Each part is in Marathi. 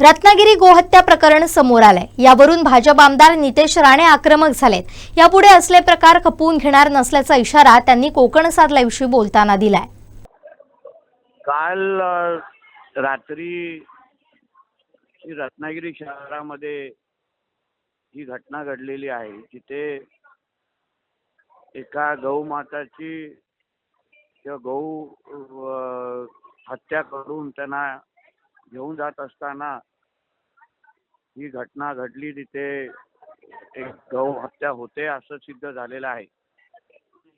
रत्नागिरी गोहत्या प्रकरण समोर आलंय. यावरून भाजप आमदार नितेश राणे आक्रमक झालेत. यापुढे असले प्रकार खपवून घेणार नसल्याचा इशारा त्यांनी कोकण सात लाईव्हशी बोलताना दिलाय. काल रात्री रत्नागिरी शहरामध्ये ही घटना घडलेली आहे. तिथे एका गौमाताची किंवा गौ हत्या करून त्यांना घेऊन जात असताना ही घटना घडली तिथे एक गौ हत्या होते असं सिद्ध झालेलं आहे.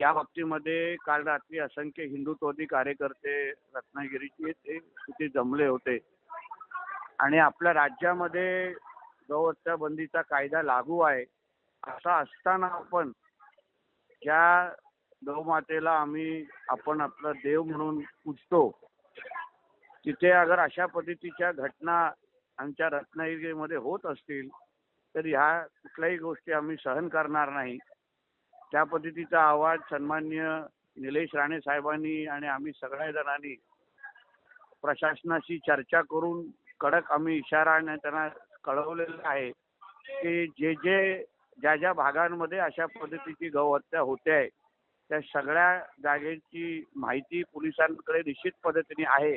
या बाबतीमध्ये काल रात्री असंख्य हिंदुत्ववादी कार्यकर्ते रत्नागिरीचे ते तिथे जमले होते. आणि आपल्या राज्यामध्ये गौहत्या बंदीचा कायदा लागू आहे असा असताना आपण ज्या गौमातेला आम्ही आपण आपला देव म्हणून पूजतो तिथे अगर अशा पद्धतीच्या घटना आमच्या रत्नागिरीमध्ये होत असतील तर ह्या कुठल्याही गोष्टी आम्ही सहन करणार नाही. त्या पद्धतीचा आवाज सन्मान्य निलेश राणे साहेबांनी आणि आम्ही सगळ्या जणांनी प्रशासनाशी चर्चा करून कडक आम्ही इशाराने त्यांना कळवलेलं आहे की जे जे ज्या ज्या भागांमध्ये अशा पद्धतीची गौहत्या होते आहे त्या सगळ्या जागेची माहिती पोलिसांकडे निश्चित पद्धतीने आहे.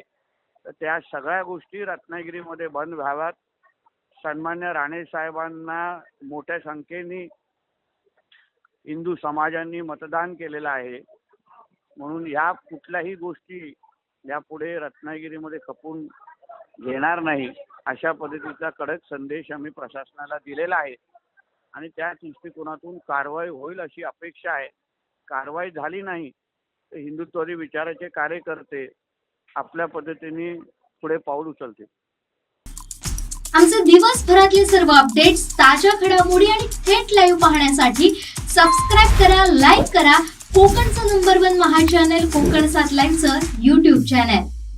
तर त्या सगळ्या गोष्टी रत्नागिरीमध्ये बंद व्हाव्यात. सन्मान्य राणे साहेबांना मोठ्या संख्येने हिंदू समाजांनी मतदान केलेलं आहे. म्हणून ह्या कुठल्याही गोष्टी यापुढे रत्नागिरीमध्ये खपून घेणार नाही अशा पद्धतीचा कडक संदेश आम्ही प्रशासनाला दिलेला आहे. आणि त्या दृष्टिकोनातून कारवाई होईल अशी अपेक्षा आहे. कारवाई झाली नाही तर हिंदुत्ववादी विचाराचे कार्यकर्ते आपल्या पद्धतीने पुढे पाऊल उचलते आमचे दिवसभरातले सर्व अपडेट्स ताज्या घडामोडी आणि थेट लाईव्ह पाहण्यासाठी सबस्क्राईब करा लाईक करा. कोकणचं नंबर वन महा चॅनल कोकण सात लाईव्हचं युट्यूब चॅनल